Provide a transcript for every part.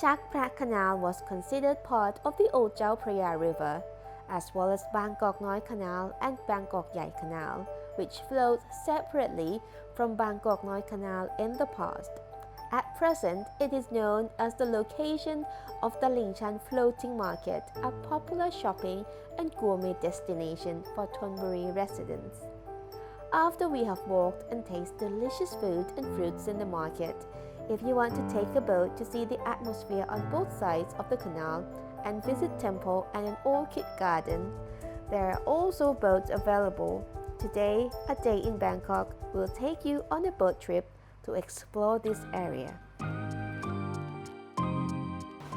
Chak Prat Canal was considered part of the old Chao Phraya River, as well as Bangkok Noi Canal and Bangkok Yai Canal, which flowed separately from Bangkok Noi Canal in the past. At present, it is known as the location of the Lingshan Floating Market, a popular shopping and gourmet destination for Thonburi residents. After we have walked and tasted delicious food and fruits in the market, if you want to take a boat to see the atmosphere on both sides of the canal and visit temple and an orchid garden, there are also boats available. Today, a day in Bangkok will take you on a boat trip to explore this area.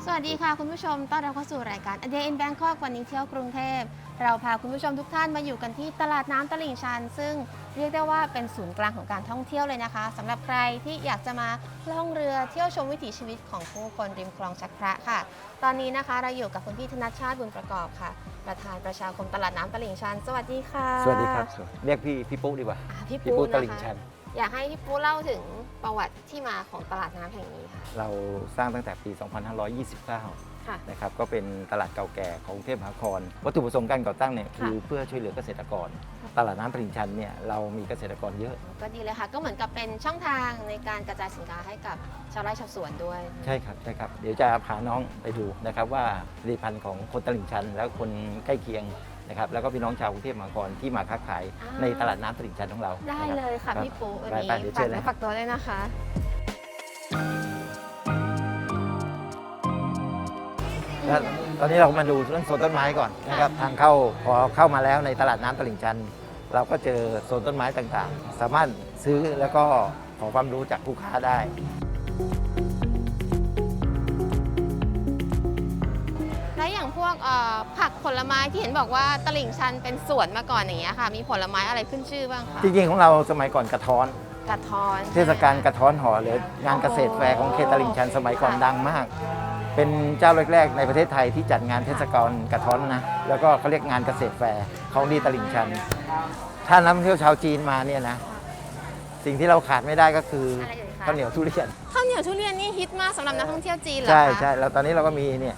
สวัสดีค่ะคุณผู้ชม ต้อนรับเข้าสู่รายการ A Day in Bangkok วันนี้เที่ยวกรุงเทพ เราพาคุณผู้ชมทุกท่านมาอยู่กันที่ตลาดน้ำตลิ่งชัน ซึ่ง เรียกได้ว่าเป็นศูนย์กลางของการท่องเที่ยวเลยนะคะสำหรับใครที่อยากจะมาล่องเรือเที่ยวชมวิถีชีวิตของผู้คนริมคลองชักพระค่ะ ตอนนี้นะคะเราอยู่กับคุณพี่ธนชชาติบุญประกอบค่ะ ประธานประชาคมตลาดน้ำตลิ่งชัน สวัสดีค่ะ สวัสดีครับสวัสดีเรียกพี่พี่ปุ๊ดีกว่าอ่าพี่พี่ปูปุ๊ตนะลิ่งชัคะนอยากให้พี่ปูเล่าถึงประวัติที่มาของตลาดน้ำแห่งนี้ค่ะ เราสร้างตั้งแต่ปี 2529 ค่ะ นะครับก็เป็นตลาดเก่าแก่ของกรุงเทพมหานคร วัตถุประสงค์การก่อตั้งเนี่ยค่ะคือเพื่อช่วยเหลือเกษตรกร ตลาดน้ำตลิ่งชันเนี่ยเรามีเกษตรกรเยอะ ก็ดีเลยค่ะ ก็เหมือนกับเป็นช่องทางในการกระจายสินค้าให้กับชาวไร่ชาวสวนด้วย ใช่ครับใช่ครับ เดี๋ยวจะพาน้องไปดูนะครับว่าผลิตภัณฑ์ของคนตลิ่งชัน แล้วคนใกล้เคียงนะครับแล้วก็พี่น้องชาวกรุงเทพมหานครที่มาค้าขายอ่า ในตลาดน้ำตลิ่งชันของเราได้นรับ เลยค่ะรับพี่ปูวันไปนี้ไปเดี๋ยวเชิฝากญเลย เนื้อฝากตัวด้วยนะคะ แล้วตอนนี้เรามาดูเรื่องโซนต้นไม้ก่อนนะครับทางเข้าพอเข้ามาแล้วในตลาดน้ำตลิ่งชัน เราก็เจอโซนต้นไม้ต่างๆ สามารถซื้อแล้วก็ขอความรู้จากผู้ค้าได้ และอย่างพวกเอ่อผักผลไม้ที่เห็นบอกว่าตลิ่งชันเป็นสวนมาก่อนอย่างเงี้ยค่ะ มีผลไม้อะไรขึ้นชื่อบ้างคะจริงๆของเราสมัยก่อนกระท้อน กระท้อน เทศกาลกระท้อนห่อหรืองานเกษตรแฟร์ของเขตตลิ่งชันสมัยก่อนดังมาก เป็นเจ้าแรกๆในประเทศไทยที่จัดงานเทศกาลกระท้อนนะแล้วก็เขาเรียกงานเกษตรแฟร์ของดีตลิ่งชัน ถ้านักท่องเที่ยวชาวจีนมาเนี่ยนะสิ่งที่เราขาดไม่ได้ก็คืออะไรเอ่ยคะ ข้าวเหนียวทุเรียน ข้าวเหนียวทุเรียนนี่ฮิตมากสำหรับนักท่องเที่ยวจีนเหรอคะ ใช่ใช่แล้วตอนนี้เราก็มีเนี่ย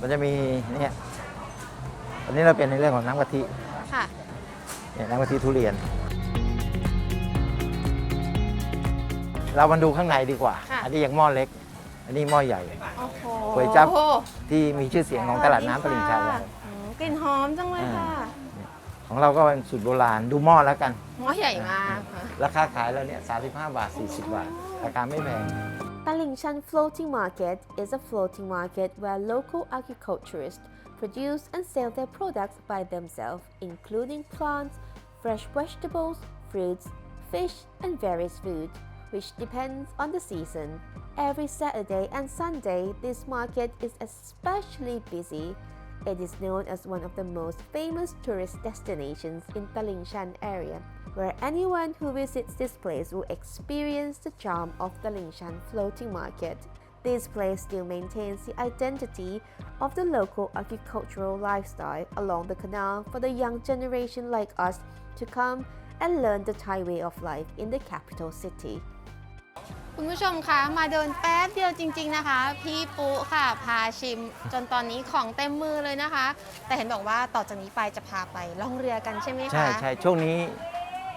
มันจะมีเนี่ยตอนนี้เราเป็นในเรื่องของน้ำกะทิค่ะ เนี่ยน้ำกะทิทุเรียน เรามาดูข้างในดีกว่า ค่ะ อันนี้ยังหม้อเล็ก อันนี้หม้อใหญ่ โอ้โหก๋วยจั๊บ ที่มีชื่อเสียงของตลาดน้ำตลิ่งชันสวัเราสดีค่ะอืมกลิ่นหอมจังเลยค่ะของเราก็เป็นสูตรโบราณดูหม้อแล้วกัน หม้อใหญ่มากค่ะ ราคาขายแล้วเนี่ย35 บาท 40 บาท ราคาไม่แพง Talingshan Floating Market is a floating market where local agriculturists produce and sell their products by themselves, including plants, fresh vegetables, fruits, fish, and various food, which depends on the season. Every Saturday and Sunday, this market is especially busy. It is known as one of the most famous tourist destinations in Talingshan area, where anyone who visits this place will experience the charm of the Lingshan floating market. This place still maintains the identity of the local agricultural lifestyle along the canal for the young generation like us to come and learn the Thai way of life in the capital city. คุณผู้ชมคะมาเดินแป๊บเดียวจริง ๆนะคะ พี่ปุ๊ค่ะพาชิมจนตอนนี้ของเต็มมือเลยนะคะ แต่เห็นบอกว่าต่อจากนี้ไปจะพาไปล่องเรือกันใช่ไหมคะใช่ใช่ช่วงนี้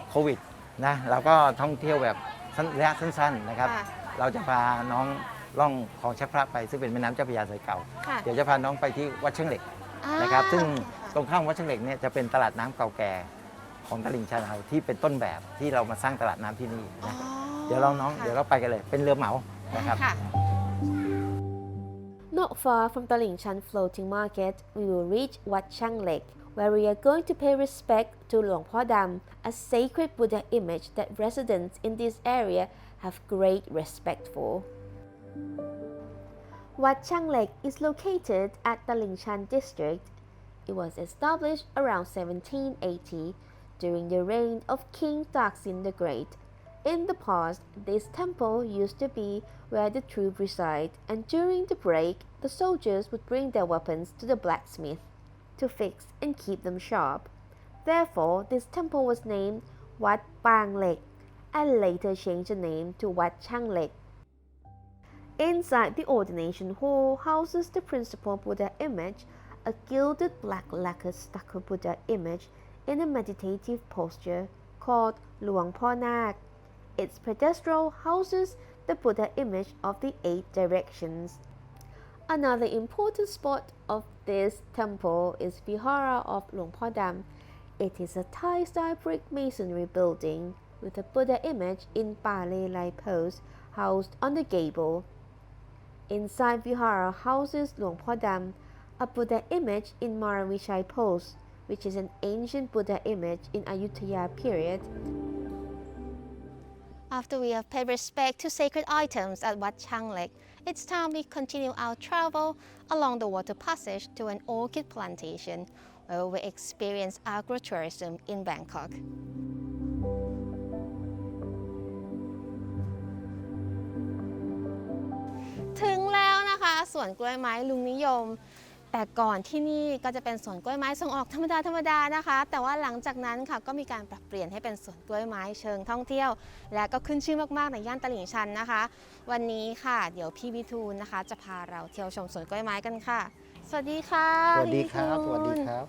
โควิดนะเราก็ท่องเที่ยวแบบสั้นระยะสั้นๆนะครับค่ะเราจะพาน้องล่องคลองชักพระไปซึ่งเป็นแม่น้ำเจ้าพระยาสายเก่า ค่ะ เดี๋ยวจะพาน้องไปที่วัดเชียงเหล็กอ่านะครับ ซึ่งโอเคค่ะตรงข้ามวัดเชียงเหล็กเนี่ยจะเป็นตลาดน้ำเก่าแก่ของตลิ่งชันเราที่เป็นต้นแบบที่เรามาสร้างตลาดน้ำที่นี่อ๋อนะ เดี๋ยวเราน้อง ค่ะ เดี๋ยวเราไปกันเลย เป็นเรือเหมานะครับ ค่ะ Not far from the Lingshan floating market, we will reach Wat Chang Lake, where we are going to pay respect to Luang Pho Dam, a sacred Buddha image that residents in this area have great respect for. Wat Chang Lake is located at the Lingshan district. It was established around 1780 during the reign of King Taksin the Great. in the past, this temple used to be where the troops reside, and during the break, the soldiers would bring their weapons to the blacksmith to fix and keep them sharp. Therefore, this temple was named Wat Pang Lek and later changed the name to Wat Chang Lek. Inside the ordination hall houses the principal Buddha image, a gilded black lacquered stucco Buddha image in a meditative posture called Luang Po Nak. Its pedestal houses the Buddha image of the eight directions. Another important spot of this temple is Vihara of Dam. It is a Thai style brick masonry building with a Buddha image in Lai pose housed on the gable. Inside Vihara houses Dam, a Buddha image in Maravichai pose, which is an ancient Buddha image in Ayutthaya period. After we have paid respect to sacred items at Wat Chang Lek, it's time we continue our travel along the water passage to an orchid plantation where we experience agritourism in Bangkok. ถึงแล้วนะคะสวนกล้วยไม้ลุงนิยม แต่ก่อนที่นี่ก็จะเป็นสวนกล้วยไม้ส่งออกธรรมดาธรรมดานะคะ แต่ว่าหลังจากนั้นค่ะก็มีการปรับเปลี่ยนให้เป็นสวนกล้วยไม้เชิงท่องเที่ยว และก็ขึ้นชื่อมากๆในย่านตลิ่งชันนะคะ วันนี้ค่ะเดี๋ยวพี่วิทูลนะคะ จะพาเราเที่ยวชมสวนกล้วยไม้กันค่ะ สวัสดีค่ะสวัสดีครับ พี่สวัสดีทูลครับ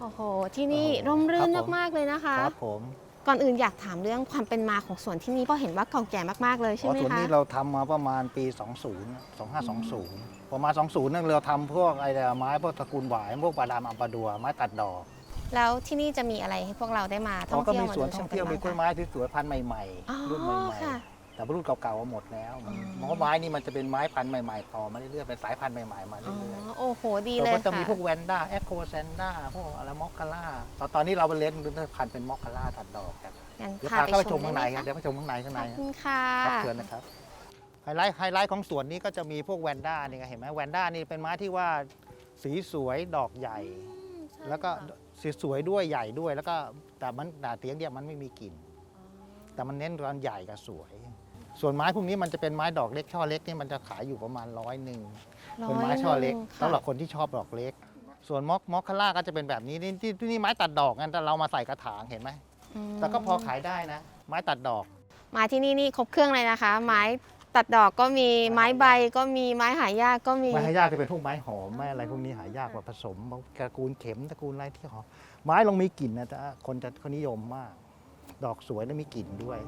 โอ้โห ที่นี่โอ้โหร่มรื่นครับผมมากๆเลยนะคะ ครับผม ก่อนอื่นอยากถามเรื่องความเป็นมาของสวนที่นี่เพราะเห็นว่าเก่าแก่มากๆเลยใช่อ๋อไหมส่วนคะนี้เราทำมาประมาณปี 20 2520 ประมาณ 20นั่นเราทำพวกไอ้ไม้พวกตระกูลหวายพวกปลาดามอัมปาดัวไม้ตัดดอก แล้วที่นี่จะมีอะไรให้พวกเราได้มาท่องก็เที่ยวมีมาสวนดูชท่อมงกันเที่ยวมีบ้างกล้วยคะไม้ที่สวยพันธุ์ใหม่อ๋อๆรุ่นใหม่ค่ะๆ แต่รุ่นเก่าๆว่าหมดแล้วอ๋อ เพราะไม้นี่มันจะเป็นไม้พันธุ์ใหม่ ๆ ต่อมาเรื่อยๆเป็นสายพันธุ์ใหม่ๆมาอ๋อ เรื่อยๆโอ้โห ดีเราเลยก็จะค่ะมีพวกแวนด้าแอคโคแซนด้าพวกอะไรมอคคาร่าตอนตอนนี้เราไปเล่นรุ่นพันธุ์เป็นมอคคาร่าตัดดอกกันงั้นเดี๋ยวพาพาไปเข้าไปชชมมข้างในได้ไหครับมเดี๋ยวไปชมข้างในข้างขในอบครับคุณค่ะครับเชิญนะครับไฮไลท์ไฮไลท์ของสวนนี้ก็จะมีพวกแวนด้านี่ไงเห็นไหมแวนด้านี่เป็นไม้ที่ว่าสีสวยดอกใหญ่แล้วก็สีสวยด้วยใหญ่ด้วย แล้วก็แต่มันแต่เตียงเดียวมันไม่มีกลิ่น แต่มันเน้นความใหญ่กับสวย ส่วนไม้พวกนี้มันจะเป็นไม้ดอกเล็กช่อเล็กนี่มันจะขายอยู่ประมาณร้อยหนึ่งเป็นไม้ช่อเล็กร้ยนึ่งสำหรับคนที่ชอบดอกเล็ก ส่วนมอกมอกคาร่าก็จะเป็นแบบนี้นี่ที่ที่นี่ไม้ตัดดอกงั้นแต่เรามาใส่กระถางเห็นไหมมแต่ก็พอขายได้นะ ไม้ตัดดอก มาที่นี่นี่ครบเครื่องเลยนะคะ ไม้ตัดดอกก็มีไม้ใบก็มีไม้หายากก็มีไม้หายากจะเป็นพวกไม้หอมไม้อะไรพวกนี้หายากกว่าผสมตระกูลเข็มตระกูลอะไรที่หอมไม้ลงมีกลิ่นนะแต่คนจะเขานิยมมาก ดอกสวยและมีกลิ่นด้วย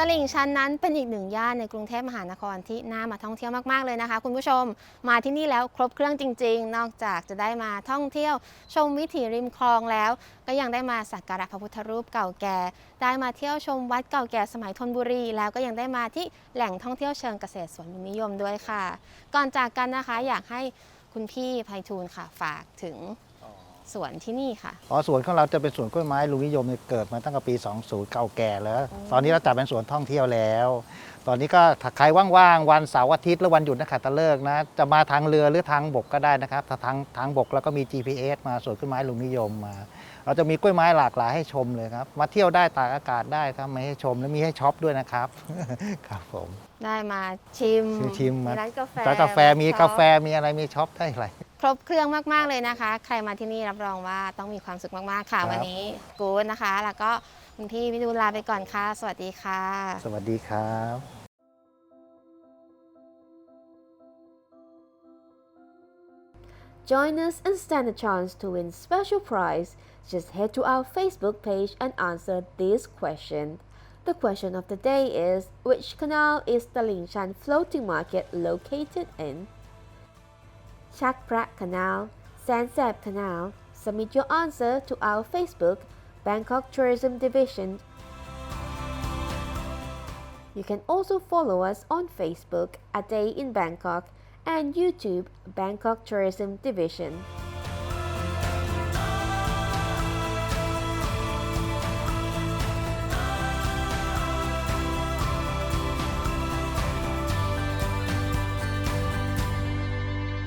ตลิ่งชันนั้นเป็นอีกหนึ่งย่านในกรุงเทพมหานครที่น่ามาท่องเที่ยวมาก ๆ เลยนะคะ คุณผู้ชมมาที่นี่แล้วครบเครื่องจริง ๆ นอกจากจะได้มาท่องเที่ยวชมวิถีริมคลองแล้ว ก็ยังได้มาสักการะพระพุทธรูปเก่าแก่ ได้มาเที่ยวชมวัดเก่าแก่สมัยธนบุรี แล้วก็ยังได้มาที่แหล่งท่องเที่ยวเชิงเกษตรสวนลุมนิยมด้วยค่ะ ก่อนจากกันนะคะอยากให้คุณพี่ไพฑูรย์ค่ะฝากถึง สวนที่นี่ค่ะ อ๋อสวนของเราจะเป็นสวนกล้วยไม้ลุงนิยมเนี่ยเกิดมาตั้งแต่ปี 20 เก่าแก่แล้ว ตอนนี้เราจัดเป็นสวนท่องเที่ยวแล้ว ตอนนี้ก็ถ้าใครว่างๆวันเสาร์อาทิตย์หรือวันหยุดนักขัตฤกษ์นะจะมาทางเรือหรือทางบกก็ได้นะครับถ้าทางทางบกแล้วก็มี GPS มาสวนกล้วยไม้ลุงนิยมมา เราจะมีกล้วยไม้หลากหลายให้ชมเลยครับ มาเที่ยวได้ตากอากาศได้ครับมาให้ชมและมีให้ช็อปด้วยนะครับ ครับผมได้มาชิมชิมมาร้านกาแฟร้านกาแฟมีช็อปกาแฟมีอะไรมีช็อปได้อะไร ครบเครื่องมาก ๆ เลยนะคะ ใครมาที่นี่รับรองว่าต้องมีความสุขมาก ๆ ค่ะ ครับ วันนี้กู๊ดนะคะ แล้วก็คุณพี่วิดูลาไปก่อนค่ะ สวัสดีค่ะ สวัสดีครับ Join us and stand a chance to win special prize. Just head to our Facebook page and answer this question. The question of the day is Which canal is the Lingshan Floating Market located in? Chak Prat Canal, Sansep Canal. Submit your answer to our Facebook Bangkok Tourism Division. You can also follow us on Facebook A Day in Bangkok and YouTube Bangkok Tourism Division.